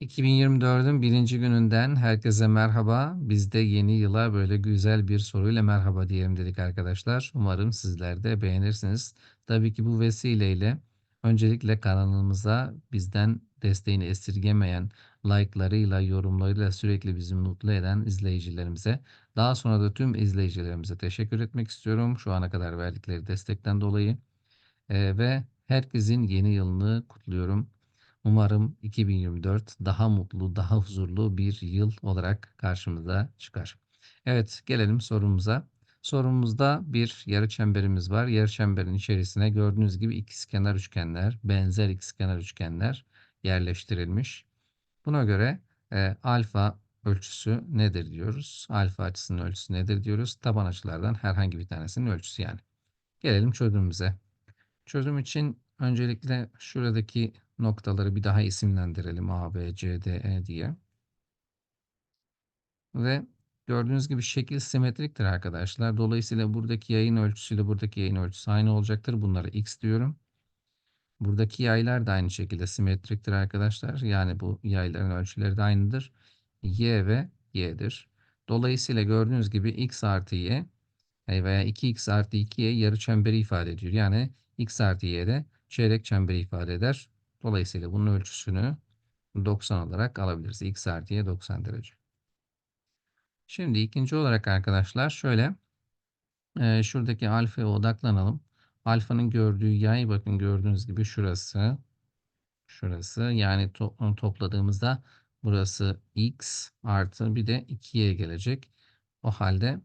2024'ün birinci gününden herkese merhaba. Biz de yeni yıla böyle güzel bir soruyla merhaba diyelim dedik arkadaşlar. Umarım sizler de beğenirsiniz. Tabii ki bu vesileyle öncelikle kanalımıza bizden desteğini esirgemeyen, like'larıyla, yorumlarıyla sürekli bizi mutlu eden izleyicilerimize, daha sonra da tüm izleyicilerimize teşekkür etmek istiyorum. Şu ana kadar verdikleri destekten dolayı. Ee, ve herkesin yeni yılını kutluyorum. Umarım 2024 daha mutlu, daha huzurlu bir yıl olarak karşımıza çıkar. Evet, gelelim sorumuza. Sorumuzda bir yarı çemberimiz var. Yarı çemberin içerisine gördüğünüz gibi ikizkenar üçgenler, benzer ikizkenar üçgenler yerleştirilmiş. Buna göre e, alfa ölçüsü nedir diyoruz. Alfa açısının ölçüsü nedir diyoruz. Taban açılardan herhangi bir tanesinin ölçüsü yani. Gelelim çözümümüze. Çözüm için öncelikle şuradaki noktaları bir daha isimlendirelim. A, B, C, D, E diye. Ve gördüğünüz gibi şekil simetriktir arkadaşlar. Dolayısıyla buradaki yayın ölçüsüyle buradaki yayın ölçüsü aynı olacaktır. Bunlara x diyorum. Buradaki yaylar da aynı şekilde simetriktir arkadaşlar. Yani bu yayların ölçüleri de aynıdır. Y ve y'dir. Dolayısıyla gördüğünüz gibi x artı y veya 2x artı 2y yarı çemberi ifade ediyor. Yani x artı y de çeyrek çemberi ifade eder. Dolayısıyla bunun ölçüsünü 90 olarak alabiliriz. x artı y 90 derece. Şimdi ikinci olarak arkadaşlar şöyle e, şuradaki alfaya odaklanalım. Alfanın gördüğü yay bakın gördüğünüz gibi şurası şurası yani to topladığımızda burası x artı bir de 2y gelecek. O halde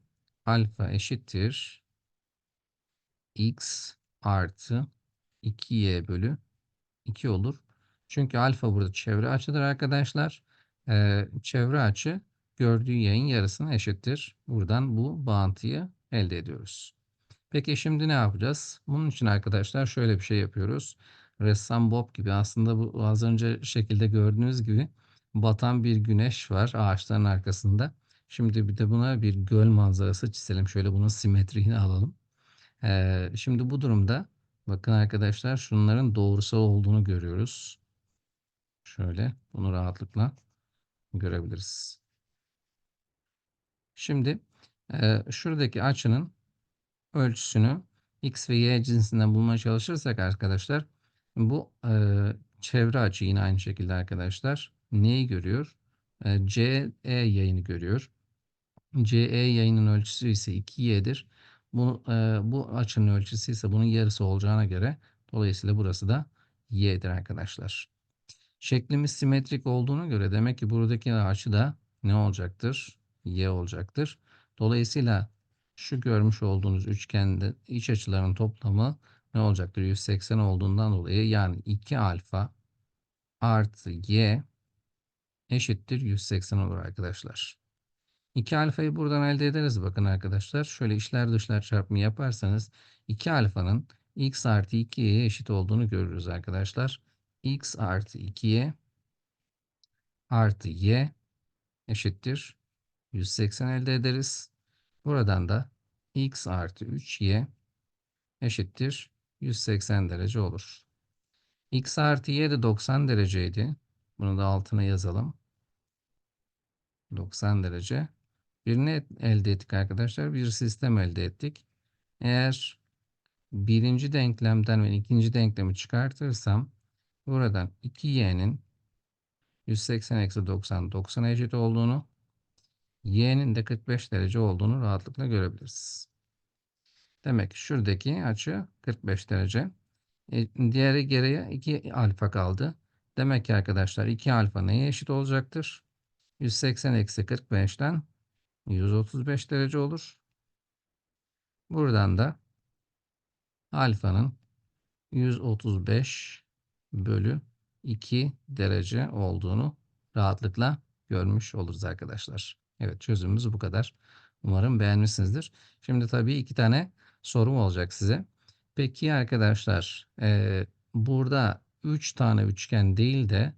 alfa eşittir x artı 2y bölü 2 olur. Çünkü alfa burada çevre açıdır arkadaşlar. Ee, çevre açı gördüğü yayın yarısına eşittir. Buradan bu bağıntıyı elde ediyoruz. Peki şimdi ne yapacağız? Bunun için arkadaşlar şöyle bir şey yapıyoruz. Ressam Bob gibi aslında bu az önce şekilde gördüğünüz gibi batan bir güneş var ağaçların arkasında. Şimdi bir de buna bir göl manzarası çizelim. Şöyle bunun simetriğini alalım. Ee, şimdi bu durumda bakın arkadaşlar şunların doğrusal olduğunu görüyoruz. Şöyle bunu rahatlıkla görebiliriz. Şimdi e, şuradaki açının ölçüsünü x ve y cinsinden bulmaya çalışırsak arkadaşlar bu e, çevre açı yine aynı şekilde arkadaşlar neyi görüyor? E, CE yayını görüyor. CE yayının ölçüsü ise 2y'dir. Bu, e, bu açının ölçüsü ise bunun yarısı olacağına göre dolayısıyla burası da y'dir arkadaşlar. Şeklimiz simetrik olduğuna göre demek ki buradaki açı da ne olacaktır? Y olacaktır. Dolayısıyla şu görmüş olduğunuz üçgende iç açıların toplamı ne olacaktır? 180 olduğundan dolayı yani 2 alfa artı y eşittir 180 olur arkadaşlar. 2 alfayı buradan elde ederiz bakın arkadaşlar. Şöyle işler dışlar çarpımı yaparsanız 2 alfanın x artı 2y'ye eşit olduğunu görürüz arkadaşlar. x artı 2y artı y eşittir 180 elde ederiz. Buradan da x artı 3y eşittir 180 derece olur. x artı y de 90 dereceydi. Bunu da altına yazalım. 90 derece. Bir ne elde ettik arkadaşlar? Bir sistem elde ettik. Eğer birinci denklemden ve ikinci denklemi çıkartırsam buradan 2y'nin 180 eksi 90 90 eşit olduğunu y'nin de 45 derece olduğunu rahatlıkla görebiliriz. Demek ki şuradaki açı 45 derece. E, diğeri geriye 2 alfa kaldı. Demek ki arkadaşlar 2 alfa neye eşit olacaktır? 180 eksi 45'ten 135 derece olur. Buradan da alfanın 135 bölü 2 derece olduğunu rahatlıkla görmüş oluruz arkadaşlar. Evet çözümümüz bu kadar. Umarım beğenmişsinizdir. Şimdi tabii iki tane sorum olacak size. Peki arkadaşlar e, burada 3 tane üçgen değil de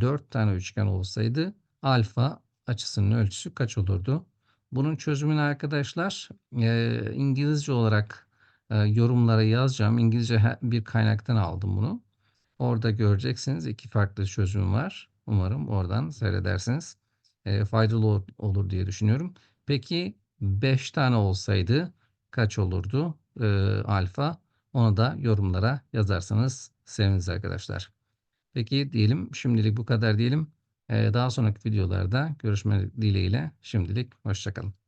4 tane üçgen olsaydı alfa açısının ölçüsü kaç olurdu? Bunun çözümünü arkadaşlar e, İngilizce olarak e, yorumlara yazacağım. İngilizce bir kaynaktan aldım bunu. Orada göreceksiniz iki farklı çözüm var. Umarım oradan seyredersiniz. Eee, faydalı ol olur diye düşünüyorum. Peki 5 tane olsaydı kaç olurdu, eee, alfa? Onu da yorumlara yazarsanız seviniriz arkadaşlar. Peki diyelim, şimdilik bu kadar diyelim. Eee, daha sonraki videolarda görüşmek dileğiyle. Şimdilik hoşça kalın.